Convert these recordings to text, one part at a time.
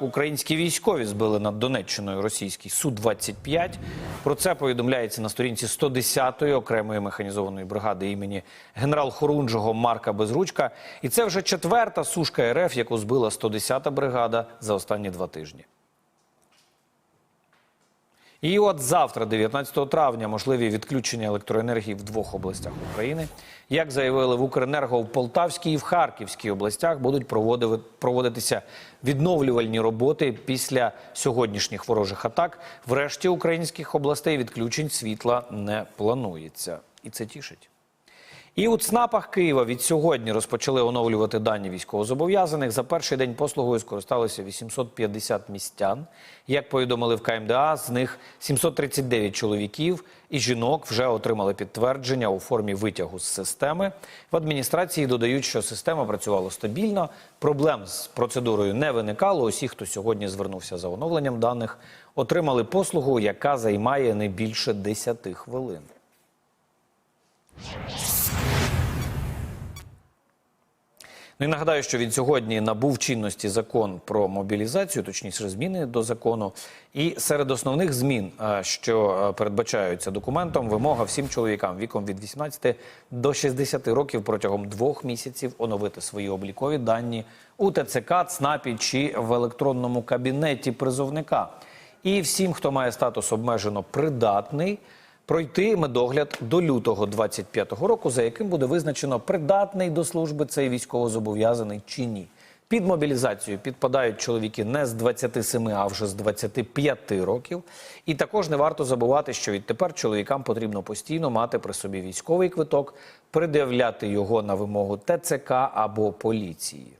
українські військові збили над Донеччиною російський су 25 Про це повідомляється на сторінці 110-ї окремої механізованої бригади імені генерал Хорунжого Марка Безручка. І це вже четверта сушка РФ, яку збила 110-та бригада за останні два тижні. І от завтра, 19 травня, можливі відключення електроенергії в двох областях України. Як заявили в Укренерго, в Полтавській і в Харківській областях будуть проводитися відновлювальні роботи після сьогоднішніх ворожих атак. Врешті українських областей відключень світла не планується. І це тішить. І у ЦНАПах Києва від сьогодні розпочали оновлювати дані військовозобов'язаних. За перший день послугою скористалися 850 містян. Як повідомили в КМДА, з них 739 чоловіків і жінок вже отримали підтвердження у формі витягу з системи. В адміністрації додають, що система працювала стабільно, проблем з процедурою не виникало. Усі, хто сьогодні звернувся за оновленням даних, отримали послугу, яка займає не більше 10 хвилин. Ну і нагадаю, що від сьогодні набув чинності закон про мобілізацію, точніше зміни до закону. І серед основних змін, що передбачаються документом, вимога всім чоловікам віком від 18 до 60 років протягом двох місяців оновити свої облікові дані у ТЦК, ЦНАПі чи в електронному кабінеті призовника. І всім, хто має статус обмежено придатний, пройти медогляд до лютого 25-го року, за яким буде визначено придатний до служби цей військовозобов'язаний чи ні. Під мобілізацію підпадають чоловіки не з 27, а вже з 25 років. І також не варто забувати, що відтепер чоловікам потрібно постійно мати при собі військовий квиток, придивляти його на вимогу ТЦК або поліції.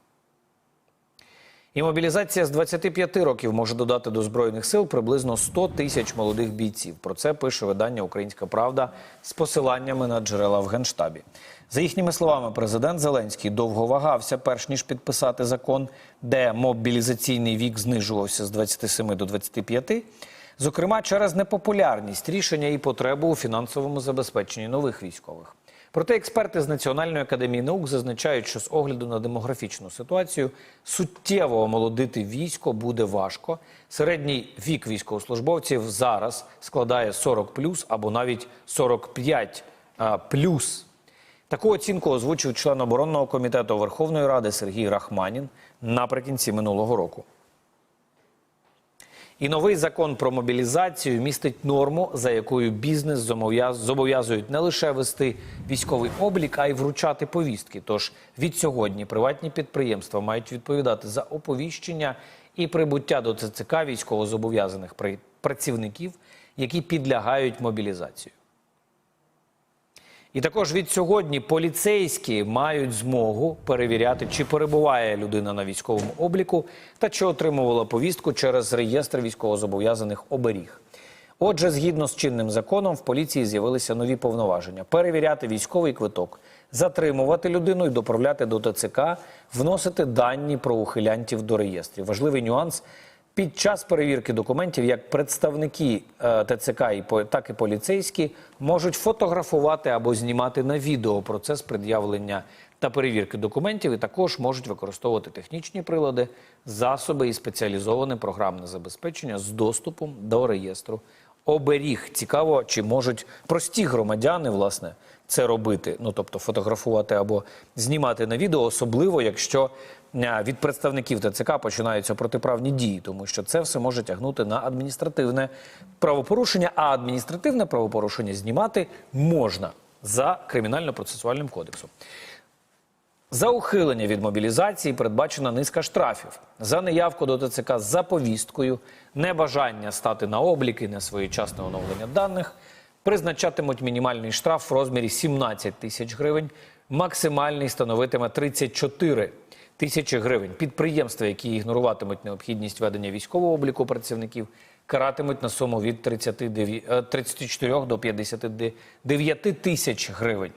І мобілізація з 25 років може додати до збройних сил приблизно 100 тисяч молодих бійців. Про це пише видання Українська Правда з посиланнями на джерела в генштабі. За їхніми словами, президент Зеленський довго вагався, перш ніж підписати закон, де мобілізаційний вік знижувався з 27 до 25, зокрема через непопулярність рішення і потребу у фінансовому забезпеченні нових військових. Проте експерти з Національної академії наук зазначають, що з огляду на демографічну ситуацію суттєво омолодити військо буде важко. Середній вік військовослужбовців зараз складає 40 плюс або навіть 45 а, плюс. Таку оцінку озвучив член оборонного комітету Верховної Ради Сергій Рахманін наприкінці минулого року. І новий закон про мобілізацію містить норму, за якою бізнес зобов'яз- зобов'язують не лише вести військовий облік, а й вручати повістки. Тож від сьогодні приватні підприємства мають відповідати за оповіщення і прибуття до ЦЦК військовозобов'язаних працівників, які підлягають мобілізацію. І також від сьогодні поліцейські мають змогу перевіряти, чи перебуває людина на військовому обліку та чи отримувала повістку через реєстр військовозобов'язаних оберіг. Отже, згідно з чинним законом, в поліції з'явилися нові повноваження: перевіряти військовий квиток, затримувати людину і доправляти до ТЦК, вносити дані про ухилянтів до реєстрів. Важливий нюанс. Під час перевірки документів як представники е, ТЦК, і так і поліцейські можуть фотографувати або знімати на відео процес пред'явлення та перевірки документів, і також можуть використовувати технічні прилади, засоби і спеціалізоване програмне забезпечення з доступом до реєстру. Оберіг цікаво, чи можуть прості громадяни власне це робити, ну тобто фотографувати або знімати на відео, особливо якщо від представників ТЦК починаються протиправні дії, тому що це все може тягнути на адміністративне правопорушення, а адміністративне правопорушення знімати можна за кримінально-процесуальним кодексом. За ухилення від мобілізації передбачена низка штрафів за неявку до ТЦК за повісткою, небажання стати на облік і несвоєчасне оновлення даних. Призначатимуть мінімальний штраф в розмірі 17 тисяч гривень, максимальний становитиме 34 тисячі гривень. Підприємства, які ігноруватимуть необхідність ведення військового обліку працівників, каратимуть на суму від 39, е, 34 до 59 тисяч гривень.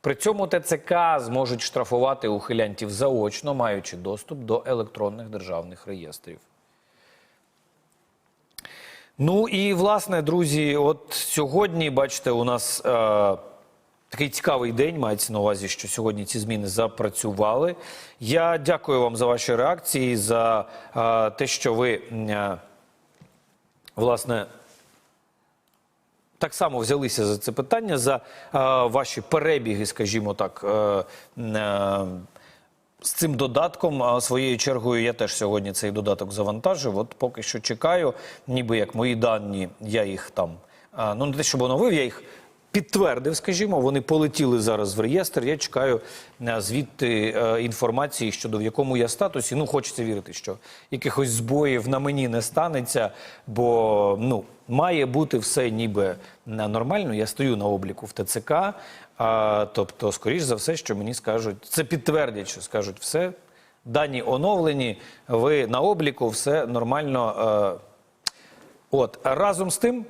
При цьому ТЦК зможуть штрафувати ухилянтів заочно, маючи доступ до електронних державних реєстрів. Ну і власне, друзі, от сьогодні, бачите, у нас е, Такий цікавий день мається на увазі, що сьогодні ці зміни запрацювали. Я дякую вам за ваші реакції, за е, те, що ви е, власне так само взялися за це питання, за е, ваші перебіги, скажімо так. Е, е, з цим додатком, а своєю чергою, я теж сьогодні цей додаток завантажив. От поки що чекаю, ніби як мої дані, я їх там, а, ну не те, щоб оновив, я їх підтвердив, скажімо, вони полетіли зараз в реєстр. Я чекаю е, звідти е, інформації щодо в якому я статусі. Ну, хочеться вірити, що якихось збоїв на мені не станеться, бо ну. Має бути все ніби е, нормально. Я стою на обліку в ТЦК. А, тобто, скоріш за все, що мені скажуть, це підтвердять, що скажуть все. Дані оновлені, ви на обліку, все нормально. Е, От разом з тим,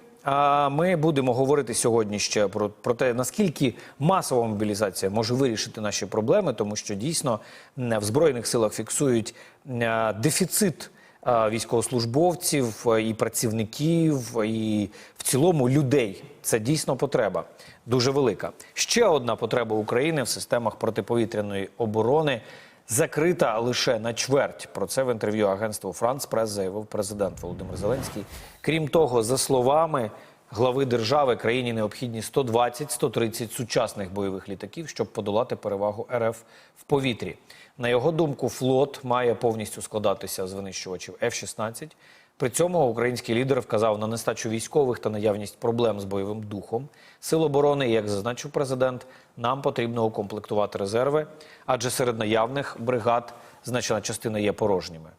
ми будемо говорити сьогодні ще про, про те, наскільки масова мобілізація може вирішити наші проблеми, тому що дійсно в збройних силах фіксують дефіцит військовослужбовців і працівників, і в цілому людей. Це дійсно потреба дуже велика. Ще одна потреба України в системах протиповітряної оборони закрита лише на чверть. Про це в інтерв'ю агентству Франц Прес заявив президент Володимир Зеленський. Крім того, за словами глави держави, країні необхідні 120-130 сучасних бойових літаків, щоб подолати перевагу РФ в повітрі. На його думку, флот має повністю складатися з винищувачів F-16. При цьому український лідер вказав на нестачу військових та наявність проблем з бойовим духом сил оборони. Як зазначив президент, нам потрібно укомплектувати резерви, адже серед наявних бригад значна частина є порожніми.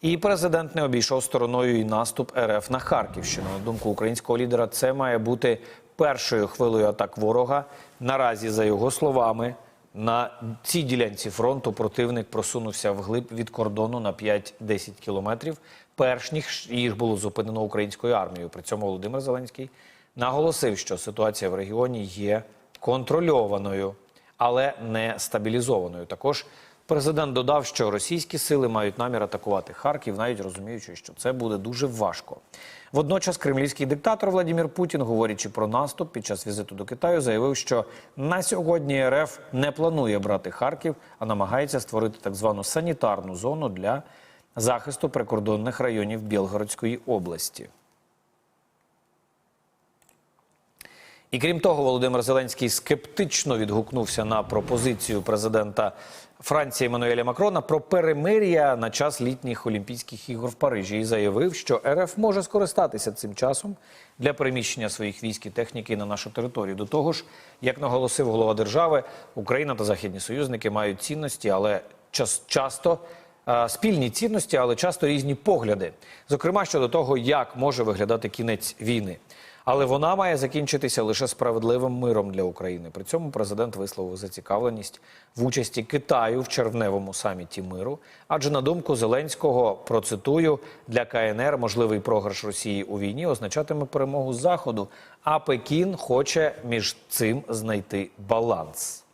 І президент не обійшов стороною і наступ РФ на Харківщину. На думку українського лідера, це має бути першою хвилею атак ворога. Наразі, за його словами, на цій ділянці фронту противник просунувся вглиб від кордону на 5-10 кілометрів, перш ніж їх було зупинено українською армією. При цьому Володимир Зеленський наголосив, що ситуація в регіоні є контрольованою, але не стабілізованою. Також Президент додав, що російські сили мають намір атакувати Харків, навіть розуміючи, що це буде дуже важко. Водночас кремлівський диктатор Владимир Путін, говорячи про наступ під час візиту до Китаю, заявив, що на сьогодні РФ не планує брати Харків, а намагається створити так звану санітарну зону для захисту прикордонних районів Білгородської області. І крім того, Володимир Зеленський скептично відгукнувся на пропозицію президента Франції Еммануеля Макрона про перемир'я на час літніх Олімпійських ігор в Парижі і заявив, що РФ може скористатися цим часом для переміщення своїх військ і техніки на нашу територію. До того ж, як наголосив голова держави, Україна та західні союзники мають цінності, але час часто. Спільні цінності, але часто різні погляди, зокрема щодо того, як може виглядати кінець війни. Але вона має закінчитися лише справедливим миром для України. При цьому президент висловив зацікавленість в участі Китаю в червневому саміті миру. Адже на думку Зеленського, процитую для КНР можливий програш Росії у війні означатиме перемогу Заходу. А Пекін хоче між цим знайти баланс.